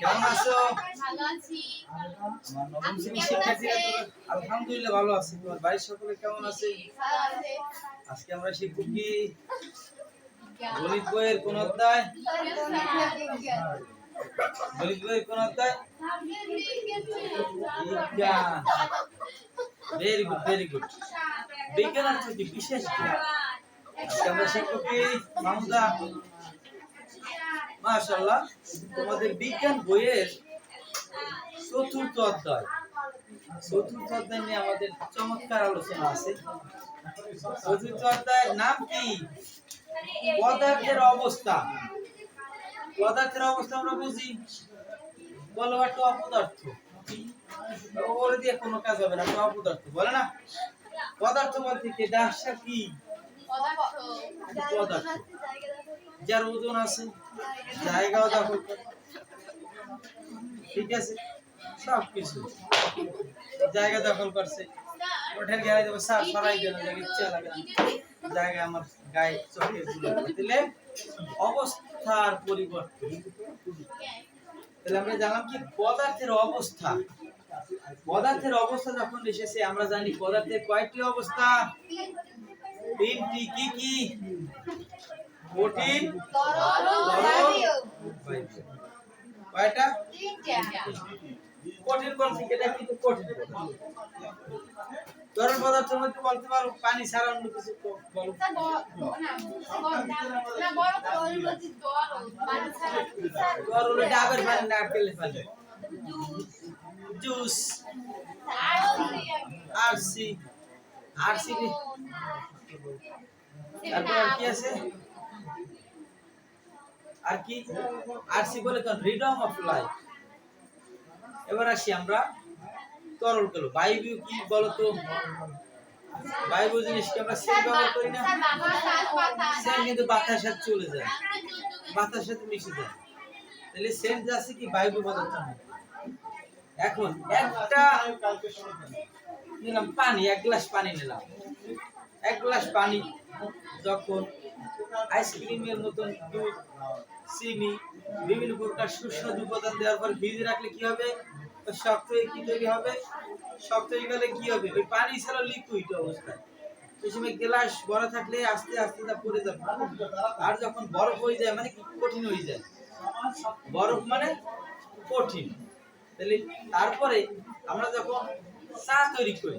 কেমন আছো? আলহামদুলিল্লাহ আছি। সকলে কেমন আছে? আজকে আমরা কি? বইয়ের কোন অধ্যায়? কোন অধ্যায়? বিজ্ঞান। ভেরি বিশেষ আজকে আমরা শিখব কি? মামুদা। মাশাআল্লাহ, তোমাদের বিজ্ঞান বইয়ের চতুর্থ অধ্যায়। চতুর্থ অধ্যায় নিয়ে আমাদের চমৎকার আলোচনা আছে। চতুর্থ অধ্যায়ের নাম কি? পদার্থের অবস্থা। পদার্থের অবস্থা আমরা বুঝি। বলো একটা, অপদার্থ। ওরে দিয়ে কোনো কাজ হবে না অপদার্থ। বলে না? পদার্থ বলতে কি? ডাসা কি? যার ওজন আছে, জায়গাও দখল ঠিক আছে? সব কিছু জায়গা দখল করছে। ওঠার গায়ে দেবো, স্যার সরাই দেন লাগে ইচ্ছা লাগে জায়গা আমার গায়ে চোখে দিলে অবস্থার পরিবর্তন। তাহলে আমরা জানলাম কি পদার্থের অবস্থা? পদার্থের অবস্থা যখন এসেছে, আমরা জানি পদার্থের কয়টি অবস্থা? তিনটি কি কি? কঠিন? কয়টা? কঠিন এটা কিন্তু কঠিন তরল পদার্থের মধ্যে বলতে পারো, পানি ছাড়া অন্য কিছু বলো। তরল আবার পানি না পেলে পানি। জুস। আরসি। আরসি তারপর আর কি আছে? আর কি? আরসি বলে তো ফ্রিডম অফ লাইফ এবার আসি আমরা তরল গেল বায়ু কি বলতো? বায়ু জিনিসকে আমরা সেল ব্যবহার করি না। সেল কিন্তু বাতাসের চলে যায়। বাতাসের সাথে মিশে যায়। তাহলে সেন্ট যাচ্ছে কি? বায়ু পদার্থ এখন একটা নিলাম পানি, এক গ্লাস পানি নিলাম। এক গ্লাস পানি, যখন আইসক্রিমের মতন দুধ, চিনি, বিভিন্ন প্রকার সুস্বাদু উপাদান দেওয়ার পর ভিজে রাখলে কি হবে? শক্ত হয়ে কি তৈরি হবে? শক্ত হয়ে গেলে কি হবে? ওই পানি ছাড়া লিকুইড অবস্থায় ওই সময় গ্লাস ভরা থাকলে আস্তে আস্তে তা পড়ে যাবে। আর যখন বরফ হয়ে যায় মানে কঠিন হয়ে যায়। বরফ মানে কঠিন। তাহলে তারপরে আমরা যখন চা তৈরি করি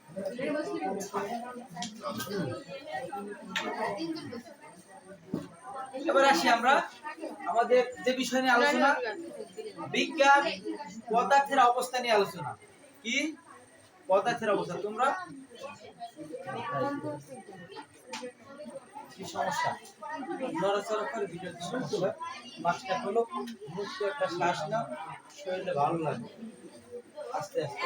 এবার আসি আমরা। আমাদের যে বিষয় নিয়ে আলোচনা, বিজ্ঞান, পদার্থের অবস্থা নিয়ে আলোচনা। কি? পদার্থের অবস্থা। তোমরা? সমস্যা? ভালো লাগে আস্তে আস্তে।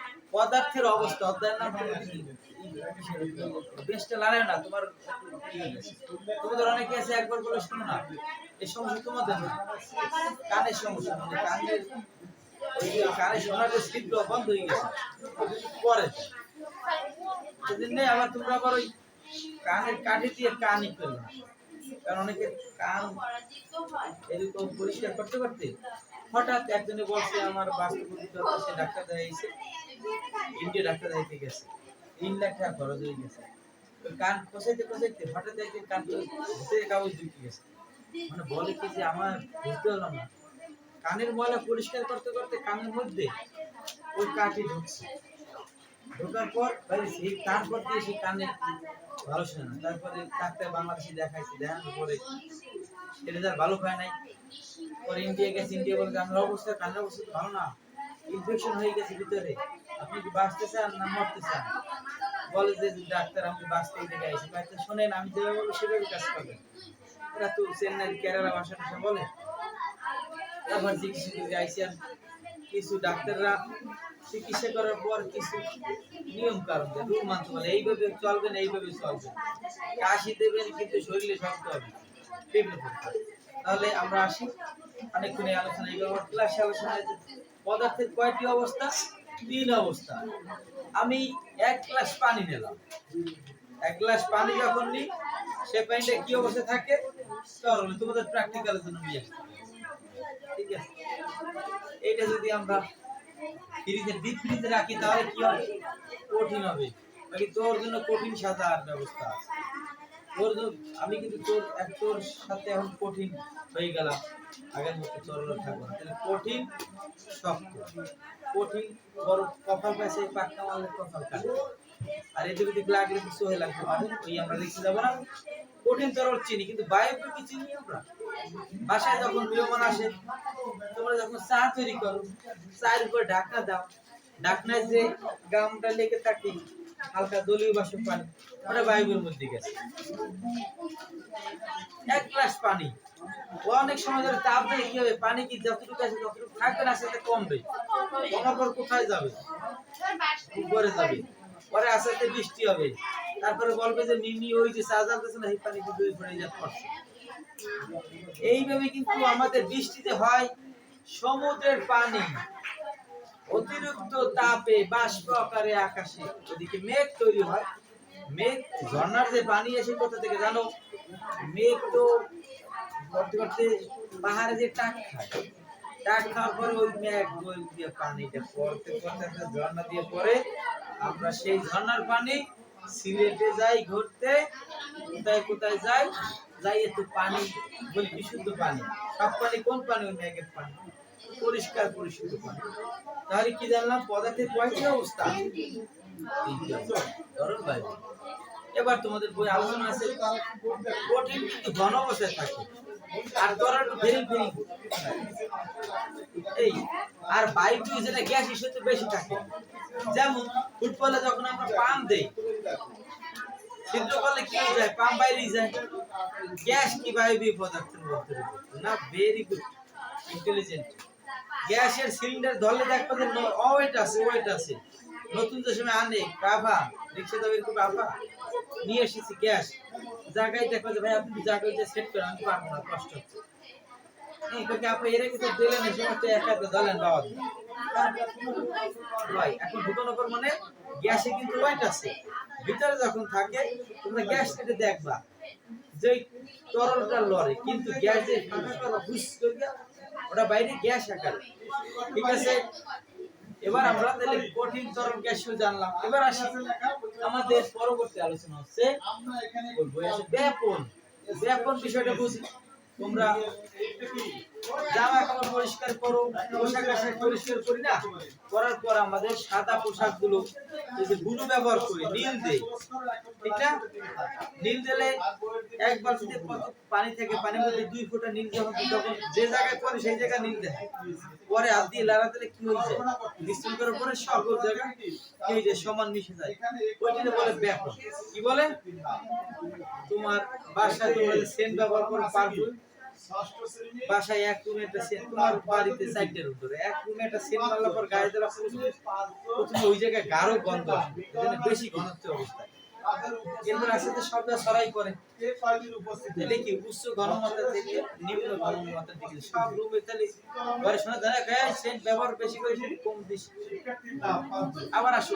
পদার্থের অবস্থা, অধ্যায়ের নাম? বেশটা লাগায় না, তোমার তোমাদের অনেকে আছে, একবার বলে শোনো না, এই সমস্যা তোমাদের কানের সমস্যা মানে কানের বন্ধ হয়ে গেছে। পরে, সেদিন আবার তোমরা আবার ওই কানের কাঠে দিয়ে কানই করবে কারণ অনেকে কান এরকম পরিষ্কার করতে করতে হঠাৎ একজনে বলছে, আমার বাস্তব সে ডাক্তার দেখাইছে। ডাক্তার দেখাইতে গেছে। তিন লাখ টাকা খরচ হয়ে গেছে। কান কষাইতে কষাইতে হঠাৎ কান কাগজ ঢুকে গেছে। মানে বলে কি যে আমার বুঝতে পারলাম না। কানের ময়লা পরিষ্কার করতে করতে কানের মধ্যে ওই কাঠি ঢুকছে। ঢোকার পর সেই তারপর দিয়ে সেই কানে ভালো শোনে না। তারপরে ডাক্তার বাংলাদেশে দেখাইছে, দেখানোর পরে এটা তার ভালো হয় নাই। পরে ইন্ডিয়া গেছে, ইন্ডিয়া বলে আমার অবস্থা কান্নার অবস্থা ভালো না। ইনফেকশন হয়ে গেছে ভিতরে। আপনি কি বাঁচতে চান না মরতে চান? বলে যে ডাক্তার আমি বাঁচতে দিকে আইসি ডাক্তার শোনেন, আমি যেভাবে বলব সেভাবে কাজ করবেন। এরা তো চেন্নাই কেরালা ভাষা বলে। তারপর চিকিৎসা করে আইসি কিছু ডাক্তাররা চিকিৎসা করার পর কিছু নিয়ম কারণ রুল মানতে বলে, এইভাবে চলবেন এইভাবে চলবেন কাশি দেবেন, কিন্তু শরীরে শক্ত হবে। তাহলে আমরা আসি। অনেকক্ষণ আলোচনা এইভাবে ক্লাসে আলোচনা পদার্থের কয়টি অবস্থা? তিন অবস্থা। আমি এক গ্লাস পানি নিলাম। এক গ্লাস পানি যখন নিই, সে পানিটা কি অবস্থায় থাকে? তরল তোমাদের প্র্যাকটিক্যালের জন্য নিয়ে ঠিক আছে? এইটা যদি আমরা ফ্রিজে ডিপ ফ্রিজে রাখি, তাহলে কি হবে? কঠিন হবে। বাকি তোর জন্য কঠিন সাজার ব্যবস্থা আছে। তোর আমি কিন্তু তোর তোর সাথে এখন কঠিন হয়ে গেলাম। আগের মতো চরল থাকব না। তাহলে কঠিন শক্ত। কঠিন বড় কপাল পাইছে পাক্কা মারলে কপাল কাটে আর এদিক ওদিক লাগলে কিছু হয়ে লাগতে পারে ওই আমরা রেখে যাব না। কঠিন তরল চিনি, কিন্তু বায়ু কি চিনি আমরা। বাসায় যখন মেহমান আসে, তোমরা যখন চা তৈরি করো, চায়ের উপর ঢাকনা দাও। ঢাকনায় যে গামটা লেগে থাকে হালকা দলীয় বাসন পানি। ওটা বায়ুর মধ্যে গেছে। এক গ্লাস পানি। অনেক সময় ধরে চাপ দিয়ে, কি হবে? পানি কি যতটুকু আছে ততটুকু থাকবে না, সেটা কমবে। কমার পর কোথায় যাবে? উপরে যাবে। পরে আস্তে আস্তে বৃষ্টি হবে। তারপরে বলবে যে, মিমি, ওই যে চা জ্বালতেছে না, এই পানি কিন্তু ওই পড়ে যাচ্ছে এইভাবে কিন্তু আমাদের বৃষ্টিতে হয় সমুদ্রের পানি। অতিরিক্ত তাপে বাষ্প আকারে আকাশে। ওদিকে মেঘ তৈরি হয়। মেঘ ঝর্ণার যে পানি আসে কোথা থেকে জানো, মেঘ তো করতে করতে পাহাড়ে যে টাক খায়। টাক খাওয়ার পরে ওই মেঘ ওই দিয়ে পানিটা পড়তে পড়তে একটা ঝর্ণা দিয়ে পরে আমরা সেই ঝর্ণার পানি সিলেটে যাই, ঘুরতে, কোথায় কোথায় যাই যাই একটু পানি, বলি বিশুদ্ধ পানি। সব পানি কোন পানি? ওই মেঘের পানি। পরিষ্কার পরিশুদ্ধ তাহলে কি জানলাম? পদার্থের কয়টি অবস্থা এবার তোমাদের বই আলোচনা আছে। কঠিন কিন্তু ঘন অবস্থায় থাকে। আর তরল ভেরি ভেরি এই, আর বায়ু যেটা গ্যাস হিসেবে বেশি থাকে। যেমন, ফুটবলে যখন আমরা পাম দেই ছিদ্র করলে কি হয়ে যায়? পাম বাইরে যায়। গ্যাস কি বায়বীয় পদার্থের না ভেরি গুড ইন্টেলিজেন্ট গ্যাসের সিলিন্ডার ধরলে দেখবে যে ওয়েট আছে ওয়েট আছে। নতুন যে সময় আনে কাভা রিক্সা কাভা নিয়ে এসেছি গ্যাস। জায়গায় দেখবে যে ভাই আপনি জায়গায় যে সেট আমি পারব না কষ্ট হচ্ছে। এখন মানে গ্যাসে কিন্তু ওয়েট আছে। ভিতরে যখন থাকে তোমরা গ্যাস থেকে দেখবা। যে তরলটা লড়ে কিন্তু গ্যাস যে ফাঁকা করা হুস করে দেয়া, ওটা বাইরে গ্যাস আকার। ঠিক আছে? এবার আমরা তাহলে কঠিন তরল গ্যাসও জানলাম। এবার আসি আমাদের পরবর্তী আলোচনা হচ্ছে ব্যাপন। ব্যাপন বিষয়টা বুঝি। তোমরা জামা কাপড় পরিষ্কার করো পোশাক আশাক পরিষ্কার করি না। করার পর আমাদের সাদা পোশাকগুলো ব্যবহার করি, নীল ঠিক না? নীল দিলে এক বালতিতে কত পানি থেকে মধ্যে দুই ফোঁটা নীল যখন তখন যে জায়গায় পরে সেই জায়গায় নীল দেয়। পরে হাত দিয়ে লাড়া দিলে কি হয়ে যায় মিশ্রণ করার পরে সকল জায়গায় কি হয়ে যায় সমান মিশে যায়। ওইটাকে বলে ব্যাপক কি বলে? তোমার বাসায় তোমরা সেন্ট ব্যবহার করে পারফিউম। বাসায় এক রুমে একটা সেন্ট তোমার বাড়িতে এক রুমে একটা সেন্ট মারলার পর গায়ে দেওয়া প্রথমে ওই জায়গায় গাঢ় গন্ধ আসবে বেশি করে তাহলে কি উচ্চ থেকে নিম্ন সব তাহলে, ঘরে শোনা যায় সেন্ট ব্যবহার বেশি করে সেটা কম বেশি আবার আসো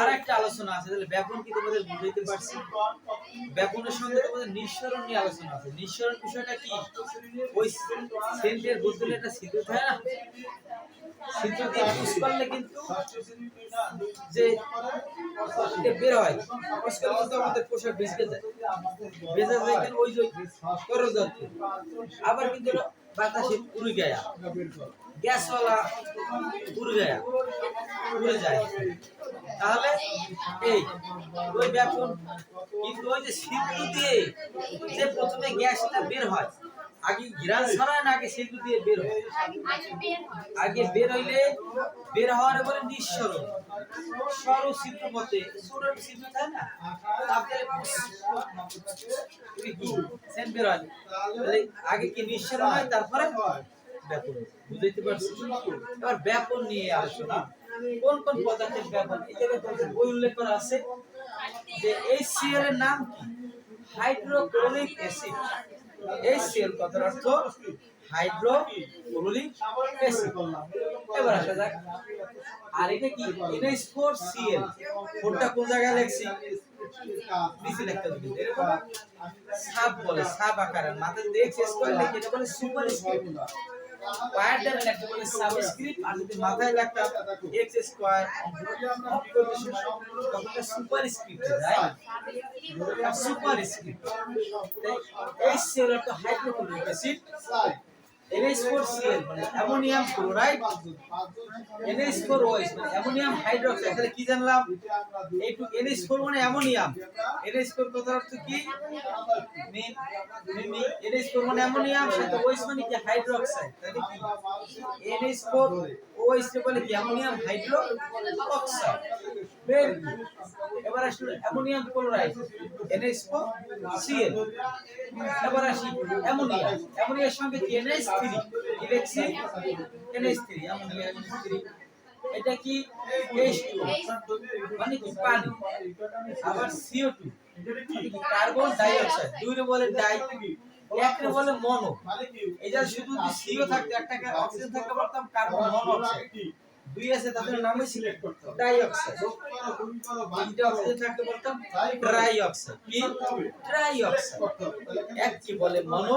আর একটা আলোচনা আছে, তাহলে কি তোমাদের বুঝাইতে পারছি? সঙ্গে তোমাদের নিঃসরণ নিয়ে আলোচনা আছে। নিঃসরণ বিষয়টা কি? ওই সেন্টের বোতলে একটা ছিদ্র থাকে না? ছিদ্র দিয়ে করলে কিন্তু যে বের হয়। কিন্তু আমাদের পোশাক যায়। যায় ওই যে আবার কিন্তু বাতাসে উড়ে গেয়া গ্যাসওয়ালা উড়ে গেয়া উড়ে যায়। তাহলে এই, ওই ব্যাপন কিন্তু ওই যে সিদ্ধ দিয়ে যে প্রথমে গ্যাসটা বের হয় আগে ঘিরান ছড়ায় না, আগে সিদ্ধ দিয়ে বের হয়। আগে বের হইলে বের হওয়ার পরে নিঃসরণ সরু সিদ্ধ মতে ছোট সিদ্ধ থাকে না? তারপরে সেন বের হয়। তাহলে আগে কি নিঃসরণ হয়, তারপরে ব্যাপন। বুঝাইতে পারছি? এবার ব্যাপন নিয়ে আলোচনা। কোন কোন পদার্থের ব্যাপন? এই জায়গায় তোমাদের বই উল্লেখ করা আছে যে এই সিএল এর নাম হাইড্রোক্লোরিক অ্যাসিড। এই সিএল কথার অর্থ হাইড্রোক্লোরিক অ্যাসিড। এবার আসা যাক, আর এটা কি? NH4 সিএল কোনটা কোন জায়গায় লেখছি? নিচে লিখতে হবে এরকম সাব বলে, সাব আকারের। মাথায় দেখছি স্কোয়ার লিখে, এটা বলে সুপার স্ক্রিপ্ট পায়ের দ্বারা লিখতে বলে সাবস্ক্রিপ্ট আর যদি মাথায় লিখতাম এক্স স্কয়ার অঙ্ক করতে সময় তখন এটা সুপার স্ক্রিপ্ট রাইট আর সুপার স্ক্রিপ্ট এই সেলের তো হাইড্রোক্লোরিক অ্যাসিড NH4Cl মানে অ্যামোনিয়াম ক্লোরাইড NH4OH মানে অ্যামোনিয়াম হাইড্রোক্সাইড, তাহলে কি জানলাম? এইটু NH4 মানে অ্যামোনিয়াম। NH4 কথার অর্থ কি? মি- মিমি NH4 মানে অ্যামোনিয়াম সাথে OH মানে কি? হাইড্রোক্সাইড, তাহলে কি? NH4 OH বলে কি? Ammonium hydroxide. এবার আসলে অ্যামোনিয়াম ক্লোরাইড NH4Cl এবার আসি অ্যামোনিয়া। অ্যামোনিয়ার সঙ্গে কি? NH3 কি লিখছি NH3 অ্যামোনিয়া NH3 এটা কি? H2 মানে কি? পানি। আবার CO2 মানে কি? কার্বন ডাই অক্সাইড দুইরে বলে ডাই, একরে বলে মনো। এটা শুধু CO থাকতো একটা অক্সিজেন থাকতে পারতাম কার্বন মনো অক্সাইড দুই আছে তাদের নামই সিলেক্ট করতে হবে। ডাই অক্সাইড তিনটে অক্সিজেন থাকতে বলতাম ট্রাই অক্সাইড কি? ট্রাই অক্সাইড এক কি বলে মনো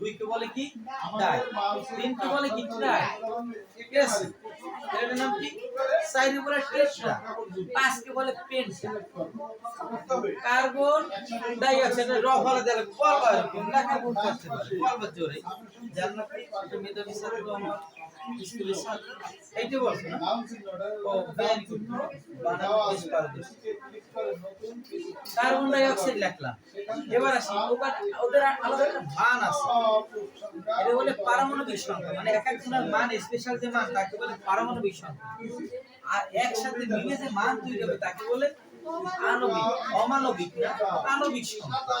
দুই কে বলে কি? ডাই তিন কে বলে কি? ট্রাই ঠিক আছে। এটার নাম কি? চার বলে টেট্রা পাঁচ কে বলে পেন্টা? কার্বন ডাই অক্সাইড র ফলে দিলে কলবার লেখা গুণ করতে পারে কলবার জোরে জান্নাত এটা মেধাবী ছাত্র আমার। স্কুলের ছাত্র কার্বন ডাই অক্সাইড লিখলাম। এবার আসি ওদের আলাদা একটা মান আছে। এটা বলে পারমাণবিক সংখ্যা মানে এক একজনের মান স্পেশাল যে মান, তাকে বলে পারমাণবিক সংখ্যা। আর একসাথে মিলে যে মান তৈরি হবে, তাকে বলে আণবিক, অমানবিক না, আণবিক সংখ্যা।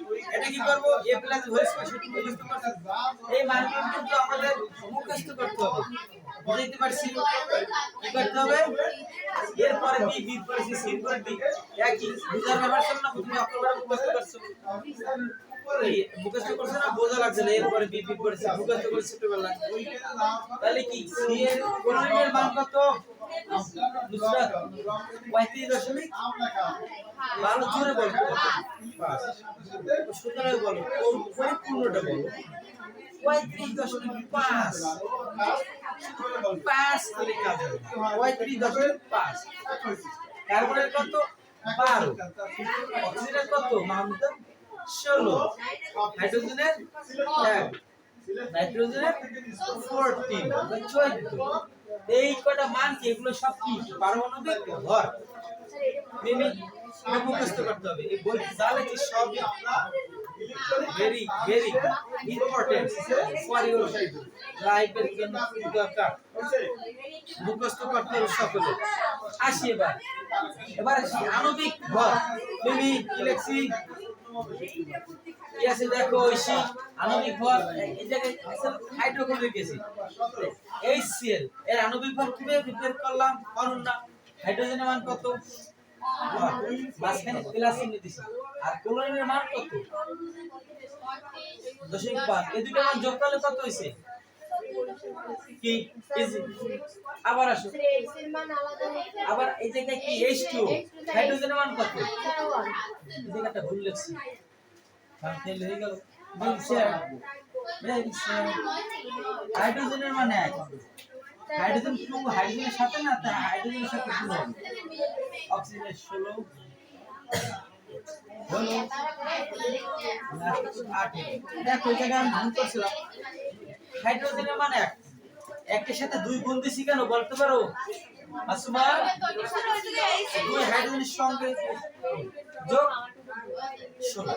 কি করব? এ প্লাস হোল স্কয়ার সূত্র মুখস্থ করতে এই মানগুলো কিন্তু আমাদের মুখস্থ করতে হবে। বুঝাইতে পারছি কি করতে হবে? এরপরে বি বি পরে সি সি পরে একই, বুঝার ব্যাপার ছিল না? তুমি অক্ষরটা মুখস্থ করছ। মুখস্থ করছে না? বোঝা লাগছে না। এরপরে বি বি পরে মুখস্থ করে ছোটবেলা তাহলে কি? সি এর কোণের মান কত? পঁয়ত্রিশ দশমিক বারো জোরে বলো। সুতরাং বলো দশমিক পাঁচ। পাঁচ কার্বনের কত? বারো। অক্সিজেনের কত? মাহমুদা ষোলো। হাইড্রোজেনের নাইট্রোজেনের ফোরটিন। চোদ্দ। এই কটা মান কি? এগুলো সব কি? পারমাণবিক? ভর এটা মুখস্থ করতে হবে। এই বই যা লেখি সবই very very important for your লাইফের জন্য দরকার। মুখস্থ করতে হবে সকলে। আসি এবার। এবার আসি। আণবিক ভর তুমি কি লিখছি কি দেখো ঐশী আণবিক ভর, এই জায়গায় হাইড্রোক্লোরিক অ্যাসিড HCl এর আণবিক ভর কীভাবে বের করলাম? করুন না। হাইড্রোজেনের মান কত? মাঝখানে প্লাস চিহ্ন আর ক্লোরিনের মান কত? দশমিক পাঁচ। এই দুটো মান যোগ করলে কত হয়েছে? আবার আসো। আবার এই জায়গায় কি? H2 হাইড্রোজেনের মান কত? এই জায়গাটা ভুল লিখছি। হাইড্রোজেনের মানে হাইড্রোজেন টু হাইড্রোজেনের সাথে না হাইড্রোজেনের সাথে অক্সিজেনের ষোলো। এই জায়গায় আমি হাইড্রোজেনের মানে এক। একের সাথে দুই গুণ দিছি কেন, বলতে পারো? মাসুমা? দুই হাইড্রোজেনের সঙ্গে যোগ। ষোলো।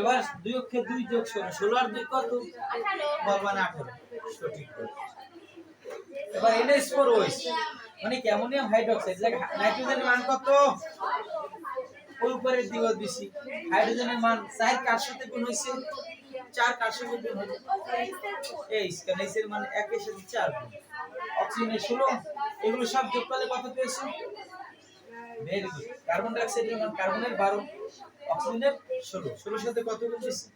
এবার দুই অক্ষে দুই যোগ ষোলো। ষোলো আর দুই কত? বল মানে আঠারো। সঠিক এবার এনএস ফোর ওইস মানে অ্যামোনিয়াম হাইড্রোক্সাইড নাইট্রোজেনের মান কত? ওই উপরের দিকে দিছি। হাইড্রোজেনের মান চার কার সাথে গুণ চার কার সাথে গুণ হইছে এই মান একের সাথে চার অক্সিজেনের ষোলো। এগুলো সব যোগ করলে কত পেয়েছ? ভেরি গুড কার্বন ডাই অক্সাইডের মান কার্বনের বারো। অক্সিজেনের ষোলো। ষোলোর সাথে কত গুণ দিছি?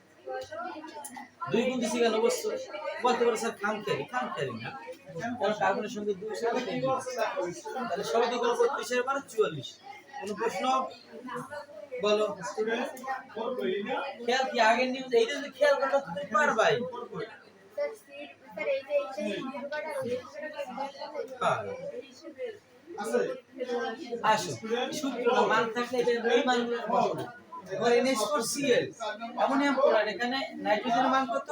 দুই গুণ দিছি কেন? অবশ্য বলতে পারে স্যার, খাম খেয়ারি খাম খেয়ারি না। কারণ কার্বনের সঙ্গে দুই সাথে। তাহলে সব দিকে বত্রিশের মানে চুয়াল্লিশ। কোনো প্রশ্ন? বলো। খেয়াল কি আগের নিউজ এইটা যদি খেয়াল করলে তুমি পারবাই। আসো। সূত্রটা মান থাকলে এটা এই মানগুলো এবার ফোর অ্যামোনিয়াম ক্লোরাইড এখানে নাইট্রোজেনের মান কত?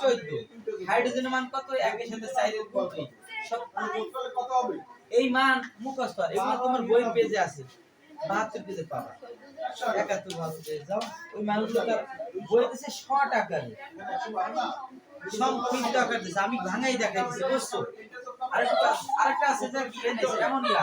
14 হাইড্রোজেনের মান কত? সাথে দুই। সব এই মান মুখস্থ এগুলো তোমার বইয়ের পেজে আছে। বাহাত্তর পেজে পাবা। একাত্তর, বাহাত্তর পেজে যাও। ওই তার বই দিছে শর্ট আকারে। আমি ভাঙাই দেখাই দিছি বুঝছ? আরেকটা আরেকটা আছে যে কি? অ্যামোনিয়া।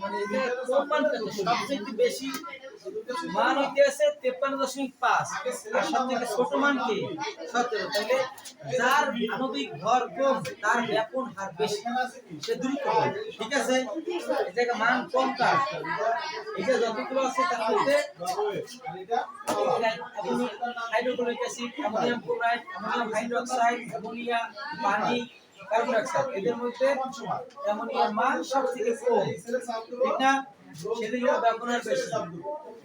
মানে সবচেয়ে মান হইতেছে তেপ্পান্ন দশমিক পাঁচ। আর থেকে ছোট মান কি? সতেরো। তাহলে যার হার বেশি। ঠিক আছে? এই মান কম কার? এটা যতগুলো আছে তার মধ্যে হাইড্রোক্লোরিক অ্যাসিড পানি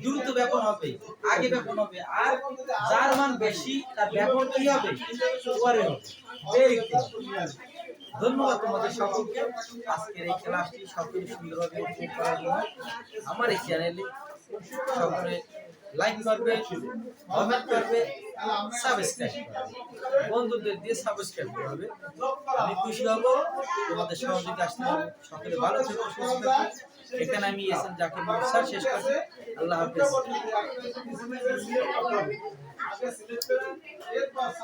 দ্রুত ব্যাপন হবে, আগে ব্যাপন হবে। আর যার মান বেশি, তার ব্যাপন কি হবে? পরে হবে। ধন্যবাদ তোমাদের সকলকে। আজকের এই ক্লাসটি সকলে সুন্দরভাবে আমার এই চ্যানেলে সকলে লাইক করবে কমেন্ট করবে সাবস্ক্রাইব করবে। বন্ধুদের দিয়ে সাবস্ক্রাইব করবে আমি খুশি হব, তোমাদের সহযোগিতা আসতে হবে। সকলে ভালো থেকো, সুস্থ থাকো। এখানে আমি এস এম জাকির মোহাম্মদ শেষ করছি। আল্লাহ হাফেজ।